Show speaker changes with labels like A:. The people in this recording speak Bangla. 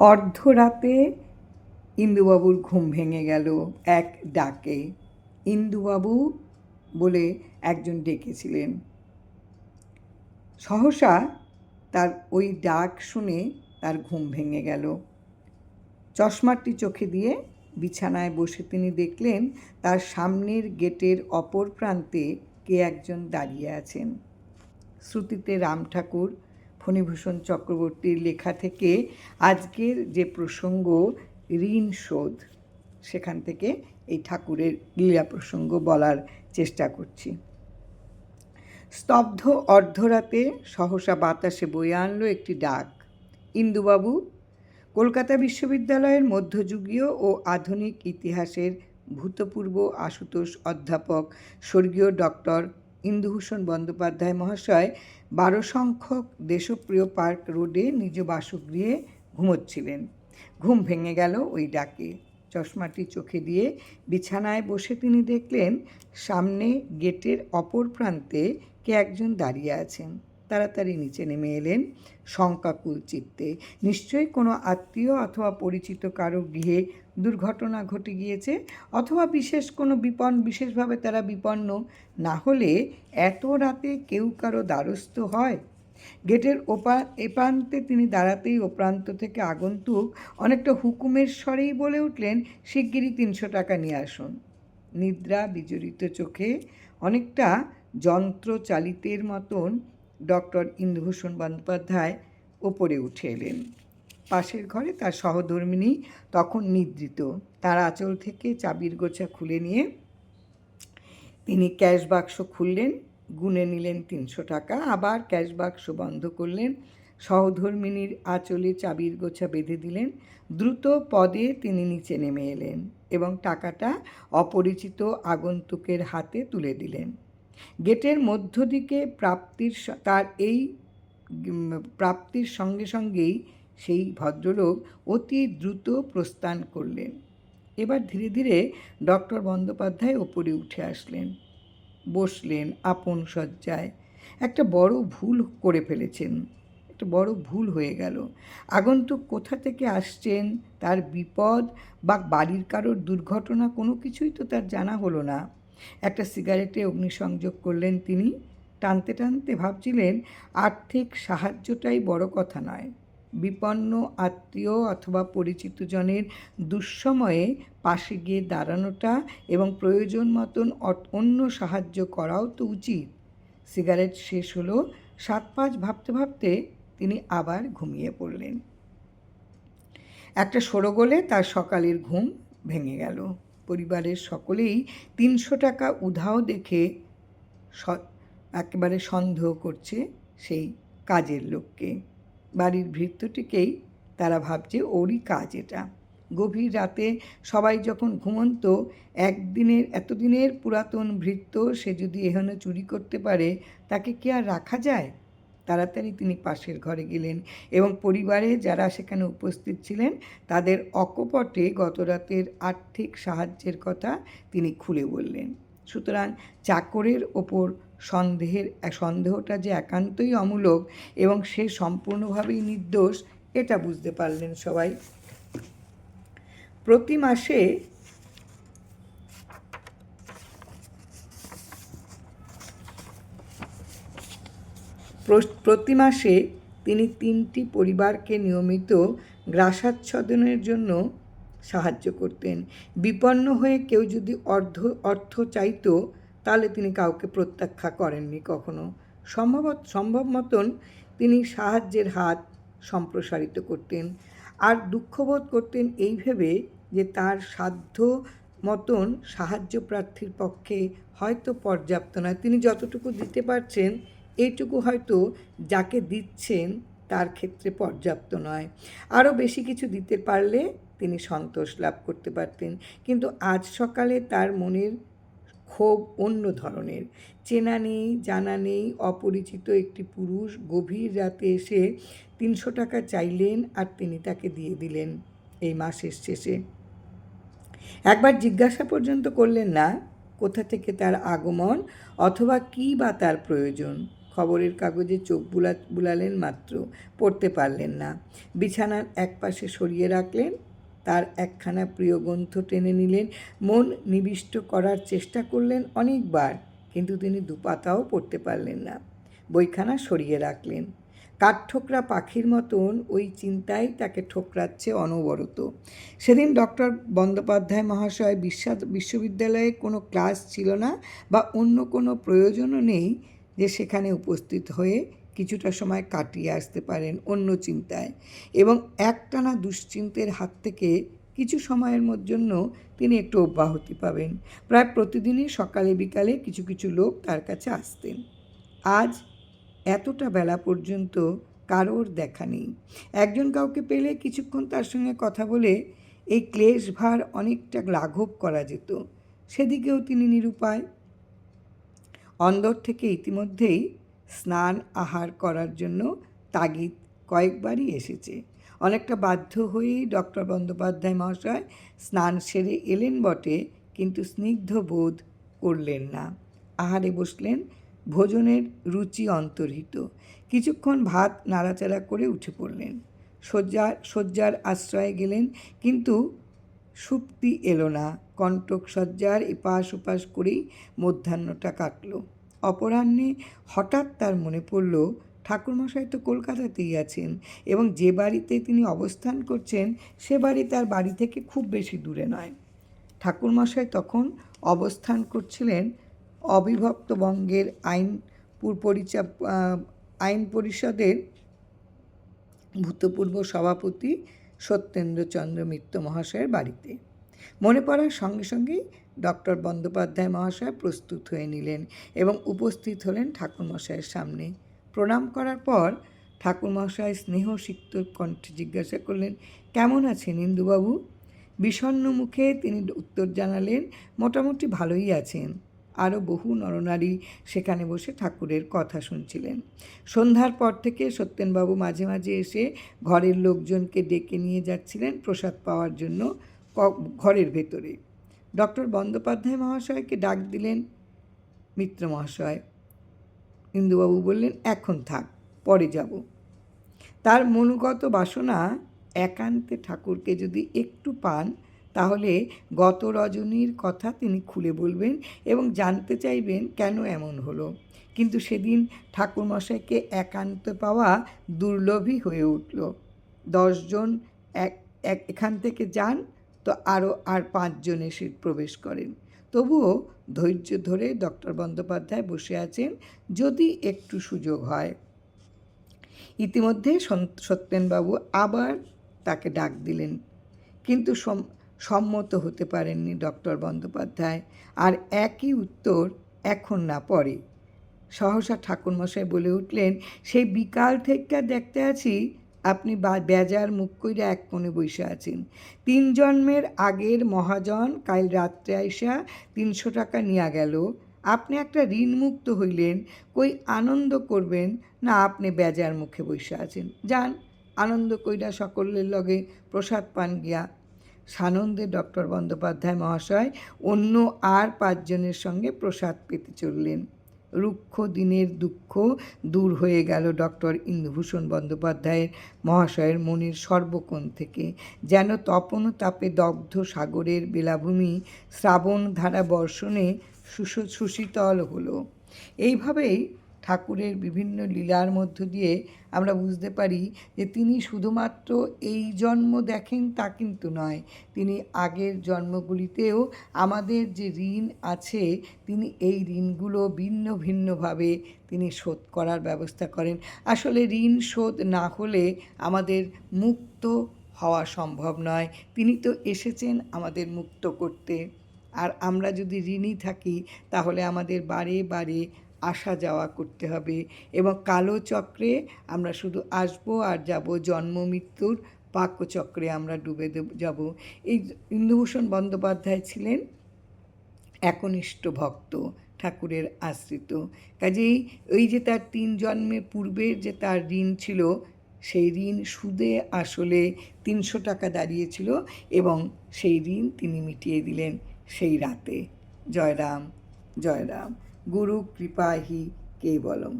A: অর্ধরাতে ইন্দুবাবুর ঘুম ভেঙে গেল এক ডাকে। ইন্দুবাবু বলে একজন ডেকেছিলেন। সহসা তার ওই ডাক শুনে তার ঘুম ভেঙে গেল। চশমাটি চোখে দিয়ে বিছানায় বসে তিনি দেখলেন তার সামনের গেটের অপর প্রান্তে কে একজন দাঁড়িয়ে আছেন। শ্রুতিতে রাম ঠাকুর ফণীভূষণ চক্রবর্তীর লেখা থেকে আজকের যে প্রসঙ্গ, ঋণ শোধ, সেখান থেকে এই ঠাকুরের লীলা প্রসঙ্গ বলার চেষ্টা করছি। স্তব্ধ অর্ধরাতে সহসা বাতাসে বয়ে আনলো একটি ডাক। ইন্দুবাবু, কলকাতা বিশ্ববিদ্যালয়ের মধ্যযুগীয় ও আধুনিক ইতিহাসের ভূতপূর্ব আশুতোষ অধ্যাপক, স্বর্গীয় ডক্টর ইন্দুভূষণ বন্দ্যোপাধ্যায় মহাশয় বারো সংখ্যক দেশপ্রিয় পার্ক রোডে নিজ বাসগৃহে ঘুমোচ্ছিলেন। ঘুম ভেঙে গেল ওই ডাকে। চশমাটি চোখে দিয়ে বিছানায় বসে তিনি দেখলেন, সামনে গেটের অপর প্রান্তে কে একজন দাঁড়িয়ে আছেন। তাড়াতাড়ি নিচে নেমে এলেন। শঙ্কাকুল চিত্তে। নিশ্চয়ই কোনো আত্মীয় অথবা পরিচিত কারও গৃহে দুর্ঘটনা ঘটে গিয়েছে অথবা বিশেষ কোনো বিপন্ন বিশেষভাবে তারা বিপন্ন। না হলে এত রাতে কেউ কারও দ্বারস্থ হয়? গেটের ওপা এ প্রান্তে তিনি দাঁড়াতেই ও প্রান্ত থেকে আগন্তুক অনেকটা হুকুমের স্বরেই বলে উঠলেন, শিগগিরই তিনশো টাকা নিয়ে আসুন। নিদ্রা বিজড়িত চোখে অনেকটা যন্ত্র চালিতের মতন ডক্টর ইন্দুভূষণ বন্দ্যোপাধ্যায় ওপরে উঠে এলেন। পাশের ঘরে তার সহধর্মিনী তখন নিদ্রিত। তার আঁচল থেকে চাবির গোছা খুলে নিয়ে তিনি ক্যাশ বাক্স খুললেন, গুনে নিলেন তিনশো টাকা, আবার ক্যাশ বাক্স বন্ধ করলেন, সহধর্মিনীর আঁচলে চাবির গোছা বেঁধে দিলেন, দ্রুত পদে তিনি নিচে নেমে এলেন এবং টাকাটা অপরিচিত আগন্তুকের হাতে তুলে দিলেন। গেটের মধ্য দিকে প্রাপ্তির তার এই প্রাপ্তির সঙ্গে সঙ্গেই সেই ভদ্রলোক অতি দ্রুত প্রস্থান করলেন। এবার ধীরে ধীরে ডক্টর বন্দ্যোপাধ্যায় ওপরে উঠে আসলেন। বসলেন আপন শয্যায়। একটা বড় ভুল করে ফেলেছেন। একটা বড় ভুল হয়ে গেল। আগন্তুক কোথা থেকে আসছেন, তার বিপদ বা বাড়ির কারোর দুর্ঘটনা কোনো কিছুই তো তার জানা হলো না। একটা সিগারেটে অগ্নিসংযোগ করলেন তিনি। টানতে টানতে ভাবছিলেন, আর্থিক সাহায্যটাই বড় কথা নয়। বিপন্ন আত্মীয় অথবা পরিচিতজনের দুঃসময়ে পাশে গিয়ে দাঁড়ানোটা এবং প্রয়োজন মতন অন্য সাহায্য করাও তো উচিত। সিগারেট শেষ হলো, সাত পাঁচ ভাবতে ভাবতে তিনি আবার ঘুমিয়ে পড়লেন। একটা সরগোলে তার সকালের ঘুম ভেঙে গেল। পরিবারের সকলেই তিনশো টাকা উধাও দেখে একেবারে সন্দেহ করছে সেই কাজের লোককে। বাড়ির ভৃত্যটিকেই তারা ভাবছে ওরই কাজ এটা। গভীর রাতে সবাই যখন ঘুমন্ত, একদিনের, এতদিনের পুরাতন ভৃত্য সে যদি এখানে চুরি করতে পারে, তাকে কি আর রাখা যায়? তাড়াতাড়ি তিনি পাশের ঘরে গেলেন এবং পরিবারে যারা সেখানে উপস্থিত ছিলেন, তাদের অকপটে গতরাতের আর্থিক সাহায্যের কথা তিনি খুলে বললেন। সুতরাং চাকরের ওপর সন্দেহের, সন্দেহটা যে একান্তই অমূলক এবং সে সম্পূর্ণভাবেই নির্দোষ, এটা বুঝতে পারলেন সবাই। প্রতি মাসে প্রতি মাসে তিনি তিনটি পরিবারকে নিয়মিত গ্রাসাচ্ছাদনের জন্য সাহায্য করতেন। বিপন্ন হয়ে কেউ যদি অর্ধ, অর্থ চাইত, তাহলে তিনি কাউকে প্রত্যাখ্যা করেননি কখনো। সম্ভবত, সম্ভব মতন তিনি সাহায্যের হাত সম্প্রসারিত করতেন। আর দুঃখবোধ করতেন এই ভেবে যে তার সাধ্য মতন সাহায্য প্রার্থীর পক্ষে হয়তো পর্যাপ্ত নয়। তিনি যতটুকু দিতে পারছেন এইটুকু হয়তো যাকে দিচ্ছেন তার ক্ষেত্রে পর্যাপ্ত নয়। আরও বেশি কিছু দিতে পারলে তিনি সন্তোষ লাভ করতে পারতেন। কিন্তু আজ সকালে তার মনের ক্ষোভ অন্য ধরনের। চেনা নেই, জানা নেই, অপরিচিত একটি পুরুষ গভীর রাতে এসে তিনশো টাকা চাইলেন আর তিনি তাকে দিয়ে দিলেন এই মাসের শেষে। একবার জিজ্ঞাসা পর্যন্ত করলেন না, কোথা থেকে তার আগমন অথবা কী বা তার প্রয়োজন। খবরের কাগজে চোখ বুলা বুলালেন মাত্র, পড়তে পারলেন না। বিছানার এক পাশে সরিয়ে রাখলেন, তার একখানা প্রিয় গ্রন্থ টেনে নিলেন। মন নিবিষ্ট করার চেষ্টা করলেন অনেকবার, কিন্তু তিনি দুপাতাও পড়তে পারলেন না। বইখানা সরিয়ে রাখলেন। কাঠঠোকরা পাখির মতন ওই চিন্তাই তাকে ঠোকরাচ্ছে অনবরত। সেদিন ডক্টর বন্দ্যোপাধ্যায় মহাশয় বিশ্বা বিশ্ববিদ্যালয়ে কোনো ক্লাস ছিল না বা অন্য কোনো প্রয়োজনও নেই যে সেখানে উপস্থিত হয়ে কিছুটা সময় কাটিয়ে আসতে পারেন অন্য চিন্তায়। এবং একটানা দুশ্চিন্তের হাত থেকে কিছু সময়ের জন্য তিনি একটু অব্যাহতি পাবেন। প্রায় প্রতিদিনই সকালে বিকালে কিছু কিছু লোক তার কাছে আসতেন। আজ এতটা বেলা পর্যন্ত কারোর দেখা নেই। একজন কাউকে পেলে কিছুক্ষণ তার সঙ্গে কথা বলে এই ক্লেশ ভার অনেকটা লাঘব করা যেত। সেদিকেও তিনি নিরুপায় অন্দর থেকে ইতিমধ্যেই স্নান আহার করার জন্য তাগিদ কয়েকবারই এসেছে। অনেকটা বাধ্য হয়েই ডক্টর বন্দ্যোপাধ্যায় মহাশয় স্নান সেরে এলেন বটে, কিন্তু স্নিগ্ধ বোধ করলেন না। আহারে বসলেন, ভোজনের রুচি অন্তর্হিত। কিছুক্ষণ ভাত নাড়াচাড়া করে উঠে পড়লেন। শয্যা, শয্যার আশ্রয়ে গেলেন, কিন্তু সুপ্তি এলো না। কণ্টক শয্যার এপাশ ওপাশ করেই মধ্যাহ্নটা কাটল। অপরাহ্নে হঠাৎ তার মনে পড়ল, ঠাকুরমশাই তো কলকাতাতেই আছেন এবং যে বাড়িতে তিনি অবস্থান করছেন, সে বাড়ি তার বাড়ি থেকে খুব বেশি দূরে নয়। ঠাকুরমশাই তখন অবস্থান করছিলেন অবিভক্ত বঙ্গের আইন পরিচা আইন পরিষদের ভূতপূর্ব সভাপতি সত্যেন্দ্রচন্দ্র মিত্র মহাশয়ের বাড়িতে। মনে পড়ার সঙ্গে সঙ্গেই ডক্টর বন্দ্যোপাধ্যায় মহাশয় প্রস্তুত হয়ে নিলেন এবং উপস্থিত হলেন ঠাকুরমশাইয়ের সামনে। প্রণাম করার পর ঠাকুরমশাই স্নেহসিক্ত কণ্ঠে জিজ্ঞাসা করলেন, কেমন আছেন ইন্দুবাবু? বিষণ্ন মুখে তিনি উত্তর জানালেন, মোটামুটি ভালোই আছেন। আরও বহু নরনারী সেখানে বসে ঠাকুরের কথা শুনছিলেন। সন্ধ্যার পর থেকে সত্যেনবাবু মাঝে মাঝে এসে ঘরের লোকজনকে ডেকে নিয়ে যাচ্ছিলেন প্রসাদ পাওয়ার জন্য ঘরের ভেতরে। ডক্টর বন্দ্যোপাধ্যায় মহাশয়কে ডাক দিলেন, মিত্র মহাশয়। ইন্দুবাবু বললেন, এখন থাক, পরে যাব। তার মনুগত বাসনা একান্তে ঠাকুরকে যদি একটু পান তাহলে গত রজনীর কথা তিনি খুলে বলবেন এবং জানতে চাইবেন কেন এমন হলো। কিন্তু সেদিন ঠাকুরমশাইকে একান্ত পাওয়া দুর্লভই হয়ে উঠল। দশজন এক এক, এখান থেকে যান তো আরও আর পাঁচজন এসে প্রবেশ করেন। তবুও ধৈর্য ধরে ডক্টর বন্দ্যোপাধ্যায় বসে আছেন যদি একটু সুযোগ হয়। ইতিমধ্যে সত্যেনবাবু আবার তাকে ডাক দিলেন। কিন্তু সম্মত হতে পারেননি ডক্টর বন্দ্যোপাধ্যায়। আর একই উত্তর এখন না পরে। সহসা ঠাকুরমশাই বলে উঠলেন, সেই বিকাল থেকে দেখতে আছি, আপনি বেজার মুখ কইরা এক কোণে বসে আছেন। তিন জন্মের আগের মহাজন কাল রাত্রে আইসা তিনশো টাকা নিয়া গেল। আপনি একটা ঋণমুক্ত হইলেন, কই আনন্দ করবেন না আপনি বেজার মুখে বসে আছেন? যান, আনন্দ কইরা সকলের লগে প্রসাদ পান গিয়া সানন্দে ডক্টর বন্দ্যোপাধ্যায় মহাশয় অন্য আর পাঁচজনের সঙ্গে প্রসাদ পেতে চললেন। রুক্ষ দিনের দুঃখ দূর হয়ে গেল ডক্টর ইন্দুভূষণ বন্দ্যোপাধ্যায়ের মহাশয়ের মনের সর্বকোণ থেকে। যেন তপন তাপে দগ্ধ সাগরের বেলাভূমি শ্রাবণ ধারা বর্ষণে সুশীতল হলো। এইভাবেই ঠাকুরের বিভিন্ন লীলার মধ্য দিয়ে আমরা বুঝতে পারি যে তিনি শুধুমাত্র এই জন্ম দেখেন তা কিন্তু নয়। তিনি আগের জন্মগুলিতেও আমাদের যে ঋণ আছে, তিনি এই ঋণগুলো ভিন্ন ভিন্নভাবে তিনি শোধ করার ব্যবস্থা করেন। আসলে ঋণ শোধ না হলে আমাদের মুক্ত হওয়া সম্ভব নয়। তিনি তো এসেছেন আমাদের মুক্ত করতে। আর আমরা যদি ঋণী থাকি, তাহলে আমাদের বারে বারে আসা যাওয়া করতে হবে এবং কালো চক্রে আমরা শুধু আসব আর যাব জন্ম মৃত্যুর পাকচক্রে আমরা ডুবে যাব। এই ইন্দুভূষণ বন্দ্যোপাধ্যায় ছিলেন একনিষ্ঠ ভক্ত, ঠাকুরের আশ্রিত। কাজেই ওই যে তার তিন জন্মের পূর্বের যে তার ঋণ ছিল, সেই ঋণ সুদে আসলে তিনশো টাকা দাঁড়িয়েছিল এবং সেই ঋণ তিনি মিটিয়ে দিলেন সেই রাতে। জয়রাম জয়রাম। গুরু কৃপা হি কেবলম।